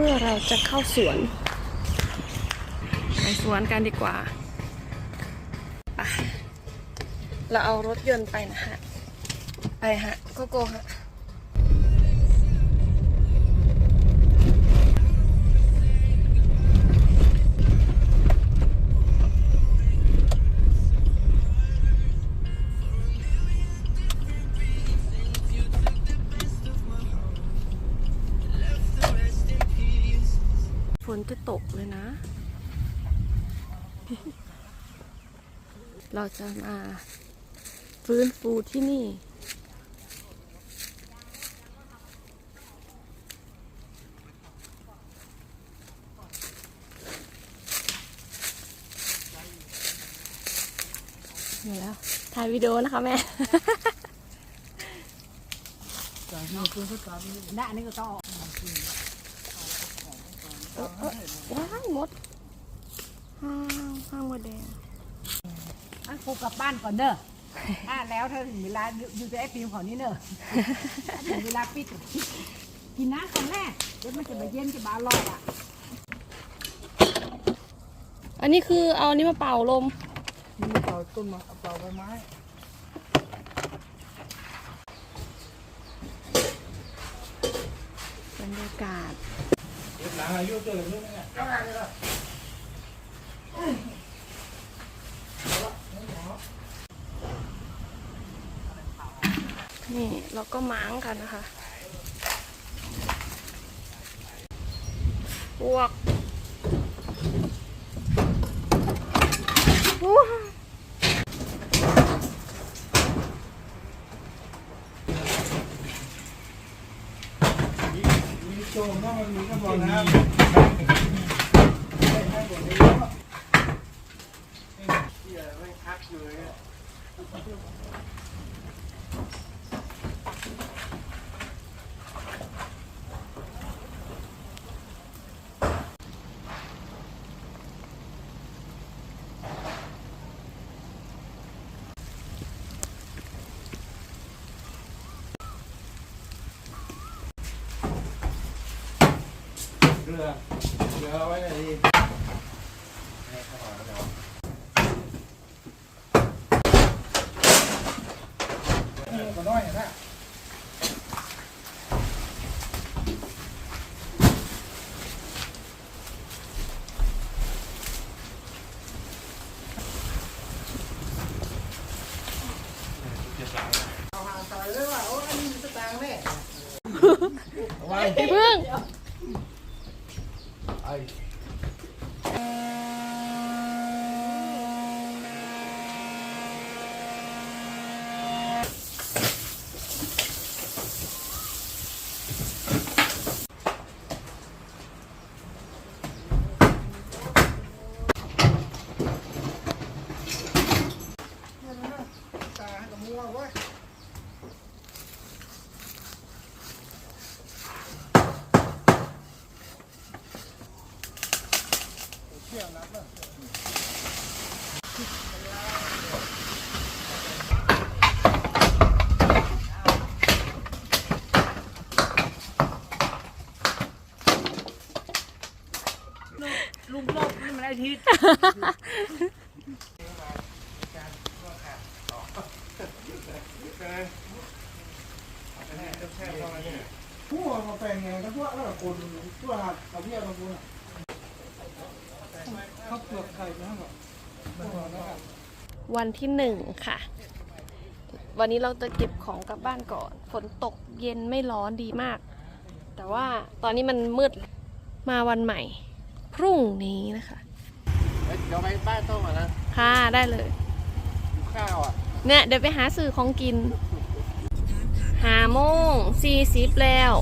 มื่อเราจะเข้าสวน ไปสวนกันดีกว่าไปเราเอารถยนต์ไปนะฮะ ไปฮะ โกโก้ฮะ นจะตกเลยนะ เราจะมาฟื้นฟูที่นี่ นี่แล้ว ถ่ายวิดีโอนะคะแม่น่ะอันนี้ก็ต้อง ออว้ายมดห้างห้างมดแดงอันครูกลับบ้านก่อนเนออ่าแล้วเธอถึงเวลาอยู่ในไอฟิล์มของนี่เนอะถึงเวลาปิดกินน้ำก่อนแม่เดี๋ยวมันจะมาเย็นจะมาอร่อยอะ อันนี้คือเอาอันนี้มาเป่าลมนี่เป่าต้นมะเป่าใบไม้บรรยากาศ หลังอายุตัวเรื่องนี้ก็ได้เลยนี่เราก็ม้างกันนะคะ พวก มีโจมก็มันมีก็บอกนะครับ เรือเรือไว้ไหนดีก็น้อยนะเอาหาตายเลยว่าโอ้อันนี้มันสตางค์แน่ไว้ พี่พึ่ง ไอ้ ตากับมัวเว้ยเที่ยวนับเลย ลุงโล กนี่มันไอทิศผู้มาแปลงไงก็พวกแล้วคนพวกหัดเอาเพี้ยมาพูนเขาเปลือกไข่นะหรอพวกนะครับวันที่หนึ่งค่ะ วันนี้เราจะเก็บของกลับบ้านก่อน ฝนตกเย็นไม่ร้อนดีมาก แต่ว่าตอนนี้มันมืด มาวันใหม่ พรุ่งนี้นะคะ เดี๋ยวไปบ้านโต้งอะนะค่ะได้เลยข้าวอะเนี่ยเดี๋ยวไปหาซื้อของกิน หาโมงสี่สิบแล้ว